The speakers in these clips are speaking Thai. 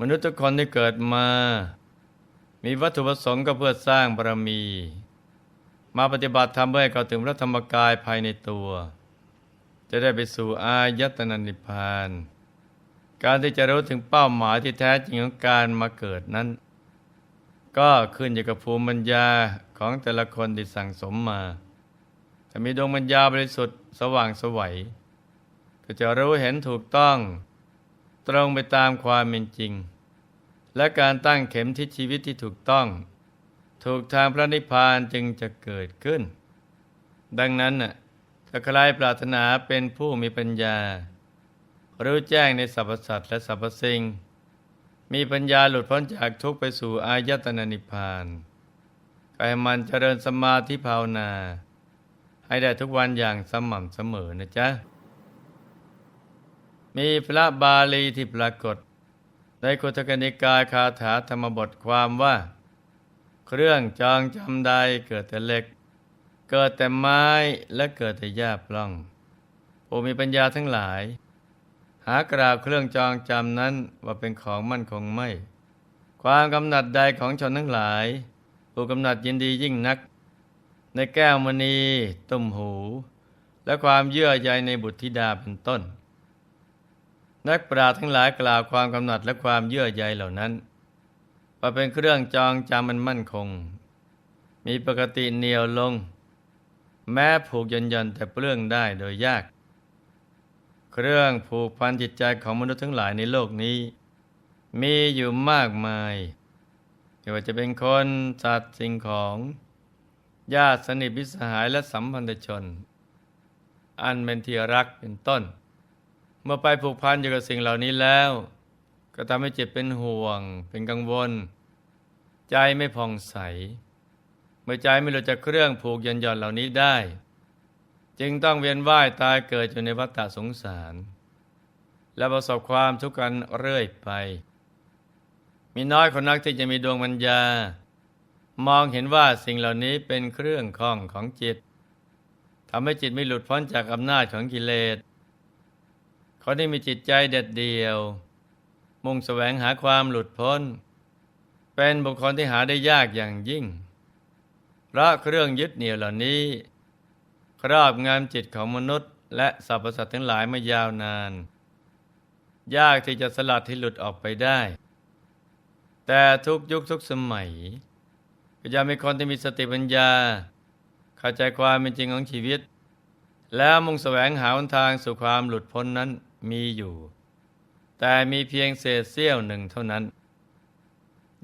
มนุษย์ทุกคนที่เกิดมา มีวัตถุประสงค์ก็เพื่อสร้างบารมี มาปฏิบัติธรรมเพื่อให้เข้าถึงพระธรรมกายภายในตัว จะได้ไปสู่อายตนะนิพพาน การที่จะรู้ถึงเป้าหมายที่แท้จริงของการมาเกิดนั้น ก็ขึ้นอยู่กับภูมิปัญญาของแต่ละคนที่สั่งสมมาถ้ามีดวงปัญญาบริสุทธิ์สว่างสวัยก็จะรู้เห็นถูกต้อง ตรงไปตามความเป็นจริง และการตั้งเข็มทิศชีวิตที่ถูกต้อง ถูกทางพระนิพพานจึงจะเกิดขึ้น ดังนั้นน่ะถ้าใครปรารถนาเป็นผู้มีปัญญา รู้แจ้งในสรรพสัตว์และสรรพสิ่งมีปัญญาหลุดพ้นจากทุกข์ไปสู่อายตนะนิพพานก็ให้มันเจริญสมาธิภาวนา ให้ได้ทุกวันอย่างสม่ำเสมอนะจ๊ะ มีพระบาลีที่ปรากฏ ในคุตกนิกายคาถาธรรมบทความว่า เครื่องจองจำใดเกิดแต่เหล็ก เกิดแต่ไม้และเกิดแต่หญ้าปล้องผู้มีปัญญาทั้งหลาย หากล่าวเครื่องจองจำนั้นว่าเป็นของมั่นคงไม่ ความกำหนัดใดของชนทั้งหลายผู้กำหนัดยินดียิ่งนัก ในแก้วมณีตุ่มหู และความเยื่อใยในบุตรธิดาเป็นต้น นักปราชญ์ทั้งหลายกล่าวความกำหนัดและความเยื่อใยเหล่านั้นว่าเป็นเครื่องจองจำมันมั่นคง มีปกติเหนียวลง แม้ผูกยันยันแต่เปลื้องได้โดยยาก เครื่องผูกพันจิตใจของมนุษย์ทั้งหลายในโลกนี้ มีอยู่มากมายไม่ว่าจะเป็นคนสัตว์สิ่งของญาติสนิทมิสหายและสัมพันธชน อันเป็นที่รักเป็นต้น เมื่อไปผูกพันอยู่กับสิ่งเหล่านี้แล้ว ก็ทำให้จิตเป็นห่วง เป็นกังวล ใจไม่ผ่องใส เมื่อใจไม่รู้จักเครื่องผูกยันย่อนเหล่านี้ได้ จึงต้องเวียนว่ายตายเกิดอยู่ในวัฏฏะสงสาร และประสบความทุกข์กันเรื่อยไป มีน้อยคนนักที่จะมีดวงปัญญามองเห็นว่าสิ่งเหล่านี้เป็นเครื่องข้องของจิตทำให้จิตไม่หลุดพ้นจากอำนาจของกิเลส เขาได้มีจิตใจเด็ดเดี่ยว มุ่งแสวงหาความหลุดพ้น เป็นบุคคลที่หาได้ยากอย่างยิ่ง เพราะเครื่องยึดเหนี่ยวเหล่านี้ ครอบงำจิตของมนุษย์ และสรรพสัตว์ทั้งหลายมายาวนาน ยากที่จะสลัดที่หลุดออกไปได้ แต่ทุกยุคทุกสมัย ก็ยังมีคนที่มีสติปัญญา เข้าใจความเป็นจริงของชีวิตแล้วมุ่งแสวงหาหนทางสู่ความหลุดพ้นนั้น มีอยู่ แต่มีเพียงเศษเสี้ยวหนึ่งเท่านั้น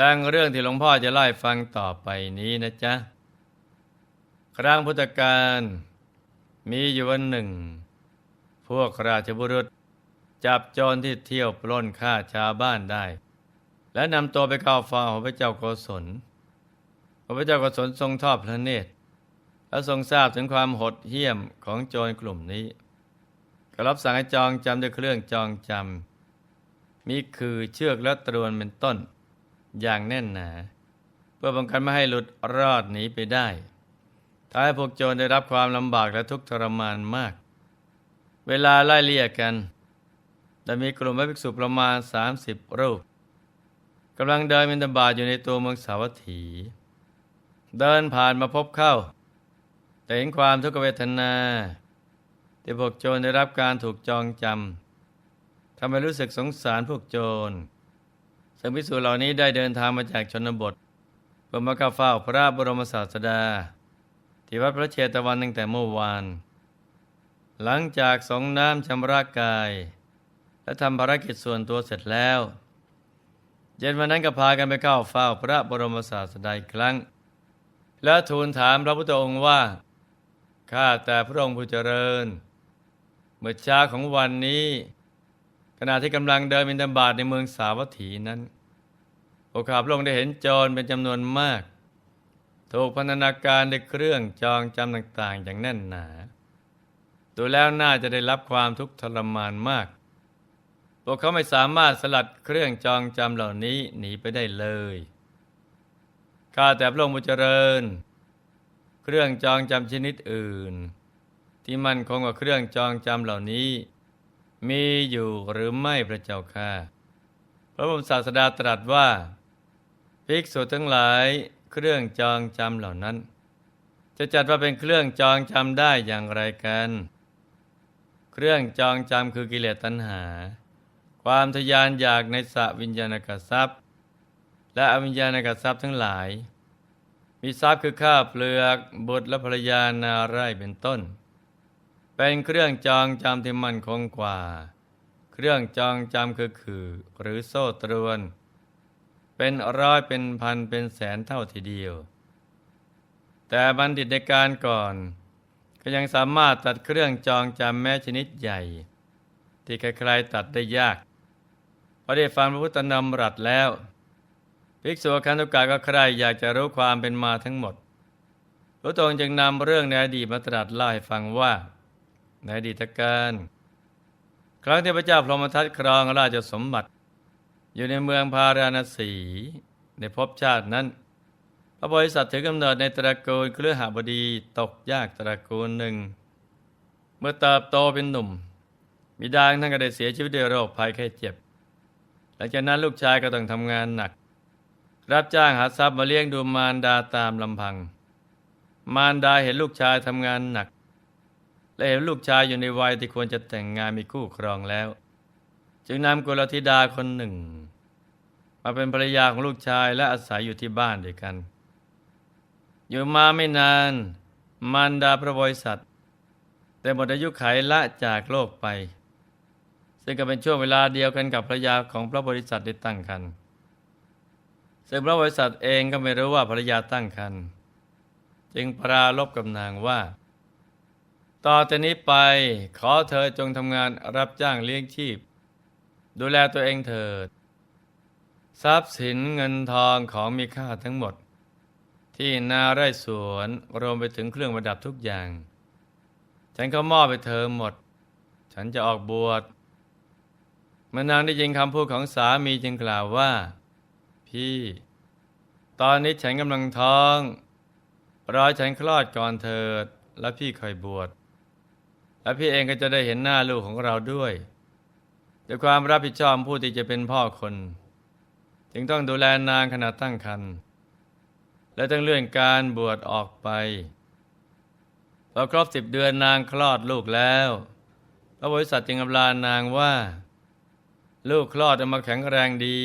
ดังเรื่องที่หลวงพ่อจะไล่าฟังต่อไปนี้นะจ๊ะ ครั้งพุทธกาลมีอยู่วันหนึ่ง พวกราชบุรุษ จับโจรที่เที่ยวปล้นฆ่าชาวบ้านได้ และนำตัวไปเข้าเฝ้าพระเจ้าโกศล พระเจ้าโกศลทรงทอดพระเนตรและทรงทราบถึงความหดเหี้ยมของโจรกลุ่มนี้ ก็รับสั่งให้จองจำด้วยเครื่องจองจำมีคือเชือกและตรวนเป็นต้น อย่างแน่นหนา เพื่อป้องกันไม่ให้หลุดรอดหนีไปได้ท้ายพวกโจรได้รับความลำบากและทุกข์ทรมานมาก เวลาไล่เลี่ยกันแต่มีกลุ่มพระภิกษุประมาณ 30 รูปกำลังเดินมินตบาตอยู่ในตัวเมืองสาวัตถี เดินผ่านมาพบเข้า แต่เห็นความทุกขเวทนา ที่พวกโจรได้รับการถูกจองจำทำให้รู้สึกสงสารพวกโจรซึ่งภิกษุเหล่านี้ได้เดินทางมาจากชนบทเพื่อมาเข้าเฝ้าพระบรมศาสดา ที่วัดพระเชตวันตั้งแต่เมื่อวาน หลังจากสงน้ำชำระกาย และทำภารกิจส่วนตัวเสร็จแล้ว เย็นวันนั้นก็พากันไปเข้าเฝ้าพระบรมศาสดาอีกครั้ง แล้วทูลถามพระพุทธองค์ว่า ข้าแต่พระองค์ผู้เจริญ เมื่อเช้าของวันนี้ ขณะที่กำลังเดินบินธบาตในเมืองสาวัตถีนั้น โอข้าพระองค์ได้เห็นโจรเป็นจำนวนมาก ถูกพันธนาการในเครื่องจองจำต่าง ๆ อย่างแน่นหนา ดูแล้วน่าจะได้รับความทุกข์ทรมานมาก พวกเขาไม่สามารถสลัดเครื่องจองจำเหล่านี้หนีไปได้เลย ข้าแต่พระองค์ผู้เจริญ เครื่องจองจำชนิดอื่น ที่มันคงกว่าเครื่องจองจำเหล่านี้ มีอยู่หรือไม่พระเจ้าค่ะพระบรมศาสดาตรัสว่า ภิกษุทั้งหลายเครื่องจองจำเหล่านั้น จะจัดว่าเป็นเครื่องจองจำได้อย่างไรกัน เครื่องจองจำคือกิเลสตัณหา ความทยานอยากในสวิญญาณกทรัพย์ และอวิญญาณกทรัพย์ทั้งหลายมีทรัพย์คือข้าเปลือกบุตรและภรรยานาไร่เป็นต้น เป็นเครื่องจองจำที่มั่นคงกว่า เครื่องจองจำคือคือ หรือโซ่ตรวน เป็นร้อยเป็นพันเป็นแสนเท่าทีเดียว แต่บัณฑิตในการก่อน ก็ยังสามารถตัดเครื่องจองจำแม้ชนิดใหญ่ ที่ใครๆตัดได้ยากพอได้ฟังพระพุทธนำรัตแล้วภิกษุคันธุกาก็ใครอยากจะรู้ความเป็นมาทั้งหมดพระองค์จึงนำเรื่องในอดีตมาตรัสเล่าให้ฟังว่า ในอดีตการครั้งที่พระเจ้าพรหมทัตครองราชสมบัติ อยู่ในเมืองพาราณสีในภพชาตินั้น พระบริษัทถือกำเนิดในตระกูลเครือหบดีตกยากตระกูลหนึ่ง เมื่อเติบโตเป็นหนุ่มบิดางท่านก็ได้เสียชีวิตด้วยโรคภัยไข้เจ็บ หลังจากนั้นลูกชายก็ต้องทำงานหนัก รับจ้างหาทรัพย์มาเลี้ยงดูมารดาตามลำพัง มารดาเห็นลูกชายทำงานหนัก และเห็นลูกชายอยู่ในวัยที่ควรจะแต่งงานมีคู่ครองแล้ว จึงนำกุลธิดาคนหนึ่ง มาเป็นภรรยาของลูกชายและอาศัยอยู่ที่บ้านด้วยกัน อยู่มาไม่นานมารดาพระบริษัทแต่หมดอายุไขละจากโลกไป ซึ่งก็เป็นช่วงเวลาเดียวกันกับภรรยาของพระบริษัทได้ตั้งครรภ์ซึ่งพระบริษัทเองก็ไม่รู้ว่าภรรยาตั้งครรภ์จึงปราลบกับนางว่า ต่อแต่นี้ไปขอเธอจงทำงานรับจ้างเลี้ยงชีพ ดูแลตัวเองเถิด ทรัพย์สินเงินทองของมีค่าทั้งหมด ที่นาไร่สวนรวมไปถึงเครื่องประดับทุกอย่าง ฉันก็มอบไปเธอหมด ฉันจะออกบวชเมื่อนางได้ยินคำพูดของสามีจึงกล่าวว่า พี่ ตอนนี้ฉันกำลังท้องรอฉันคลอดก่อนเถิดแล้วพี่คอยบวช และพี่เองก็จะได้เห็นหน้าลูกของเราด้วยด้วยความรับผิดชอบผู้ที่จะเป็นพ่อคน จึงต้องดูแลนางขณะตั้งครรภ์และต้องเลื่อนการบวชออกไปพอครบสิบเดือนนางคลอดลูกแล้วพระบริษัทจึงอำลานางว่า ลูกคลอดออกมาแข็งแรงดี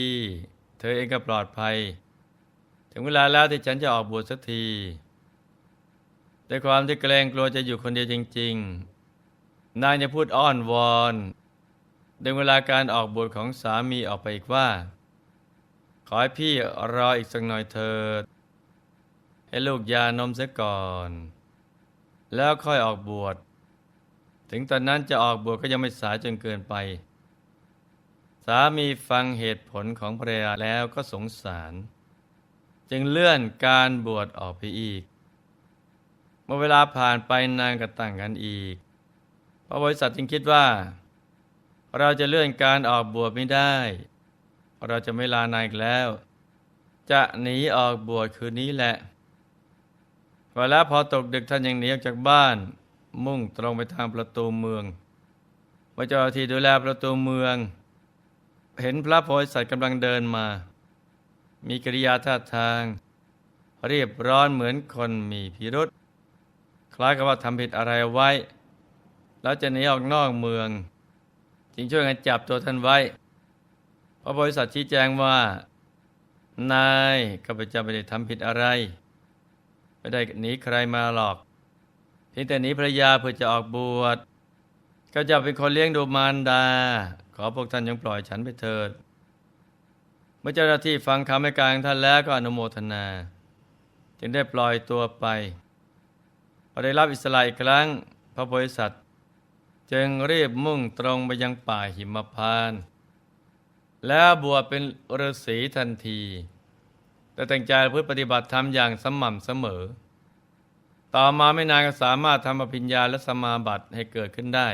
เธอเองก็ปลอดภัย ถึงเวลาแล้วที่ฉันจะออกบวชสักทีแต่ความที่เกรงกลัวจะอยู่คนเดียวจริง ๆ นางจะพูดอ้อนวอนดึงเวลาการออกบวชของสามีออกไปอีกว่า ขอให้พี่รออีกสักหน่อยเถิดให้ลูกยานมเสียก่อน แล้วค่อยออกบวช ถึงตอนนั้นจะออกบวชก็ยังไม่สายจนเกินไป สามีฟังเหตุผลของภรรยาแล้วก็สงสาร จึงเลื่อนการบวชออกไปอีก เมื่อเวลาผ่านไปนานก็ตั้งกันอีก พระบริษัทจึงคิดว่า เราจะเลื่อนการออกบวชไม่ได้ เราจะไม่ลานายอีกแล้ว จะหนีออกบวชคืนนี้แหละพอแล้วพอตกดึกท่านยังหนีออกจากบ้าน มุ่งตรงไปทางประตูเมืองพระเจ้าหน้าที่ดูแลประตูเมือง เห็นพระโพธิสัตว์กำลังเดินมา มีกิริยาท่าทาง เรียบร้อนเหมือนคนมีพิรุษคล้ายกับว่าทำผิดอะไรไว้ แล้วจะหนีออกนอกเมือง จึงช่วยกันจับตัวท่านไว้ พระบริษัทชี้แจงว่า นายข้าพเจ้าไม่ได้ทำผิดอะไร ไม่ได้หนีใครมาหรอกเพียงแต่หนีภรรยาเพื่อจะออกบวชก็จะเป็นคนเลี้ยงดูมารดา ขอพวกท่านยังปล่อยฉันไปเถิด เมื่อเจ้าหน้าที่ฟังคำให้การท่านแล้วก็อนุโมทนา จึงได้ปล่อยตัวไปพอได้รับอิสระอีกครั้งพระโพธิสัตว์ จึงรีบมุ่งตรงไปยังป่าหิมพานต์แล้วบวชเป็นฤาษีทันที แต่แต่งใจเพื่อปฏิบัติธรรมอย่างสม่ำเสมอ ต่อมาไม่นานก็สามารถทำอภิญญาและสมาบัติให้เกิดขึ้นได้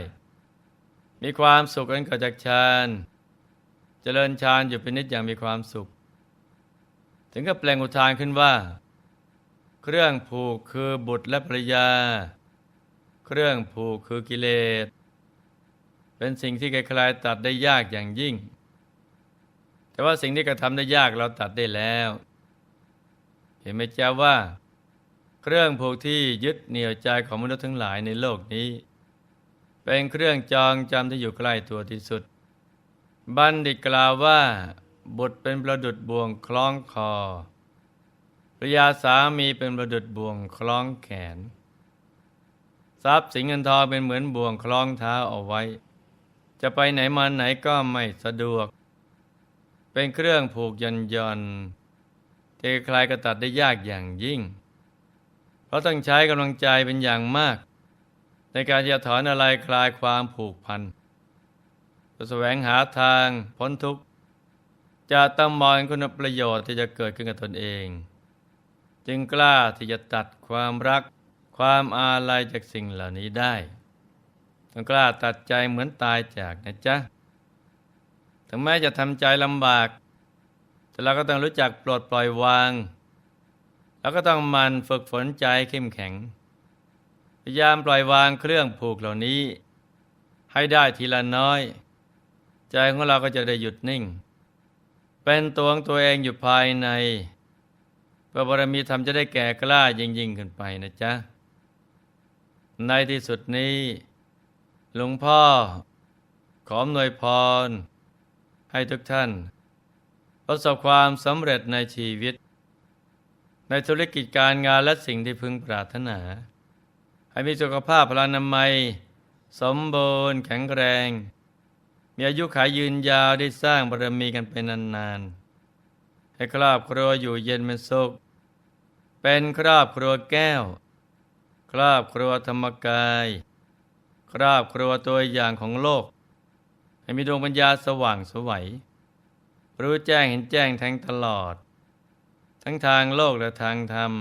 มีความสุขอันเกิดจากฌานเจริญฌานอยู่เป็นนิดอย่างมีความสุข ถึงกับแปลงอุทานขึ้นว่า เครื่องผูกคือบุตรและภรรยา เครื่องผูกคือกิเลส เป็นสิ่งที่ใครๆตัดได้ยากอย่างยิ่ง แต่ว่าสิ่งที่กระทำได้ยากเราตัดได้แล้ว เห็นไหมจ๊ะว่า เครื่องผูกที่ยึดเหนี่ยวใจของมนุษย์ทั้งหลายในโลกนี้ เป็นเครื่องจองจำที่อยู่ใกล้ตัวที่สุด บัณฑิตกล่าวว่า บุตรเป็นประดุดบ่วงคล้องคอภรยาสามีเป็นประดุดบ่วงคล้องแขน ทรัพย์สินเงินทองเป็นเหมือนบ่วงคล้องเท้าเอาไว้ จะไปไหนมาไหนก็ไม่สะดวก เป็นเครื่องผูกยันยนเที่ใครก็ตัดได้ยากอย่างยิ่ง เพราะต้องใช้กำลังใจเป็นอย่างมาก ในการจะถอนอะไรคลายความผูกพันจะแสวงหาทางพ้นทุกข์จะต้องมองคุณประโยชน์ที่จะเกิดขึ้นกับตนเอง จึงกล้าที่จะตัดความรัก ความอาลัยจากสิ่งเหล่านี้ได้ ต้องกล้าตัดใจเหมือนตายจากนะจ๊ะ ถึงแม้จะทำใจลำบาก แต่เราก็ต้องรู้จักปลดปล่อยวาง แล้วก็ต้องมันฝึกฝนใจเข้มแข็ง พยายามปล่อยวางเครื่องผูกเหล่านี้ ให้ได้ทีละน้อย ใจของเราก็จะได้หยุดนิ่ง เป็นตัวของตัวเองอยู่ภายในพระบารมีธรรมจะได้แก่กล้ายิ่งยิ่งขึ้นไปนะจ๊ะ ในที่สุดนี้ หลวงพ่อ ขออำนวยพร ให้ทุกท่าน ประสบความสำเร็จในชีวิต ในธุรกิจการงานและสิ่งที่พึงปรารถนา ให้มีสุขภาพพลานามัย สมบูรณ์แข็งแรง มีอายุขายยืนยาวได้สร้างบารมีกันเป็นนานๆ ให้ครอบครัวอยู่เย็นเป็นสุข เป็นครอบครัวแก้ว ครอบครัวธรรมกาย ครอบครัวตัวอย่างของโลก ให้มีดวงปัญญาสว่างสวัย รู้แจ้งเห็นแจ้งแทงตลอด ทั้งทางโลกและทางธรรม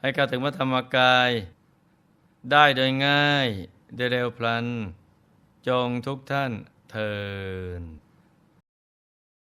ให้เข้าถึงพระธรรมกาย ได้โดยง่ายโดยเร็วพลัน จงทุกท่านเทิน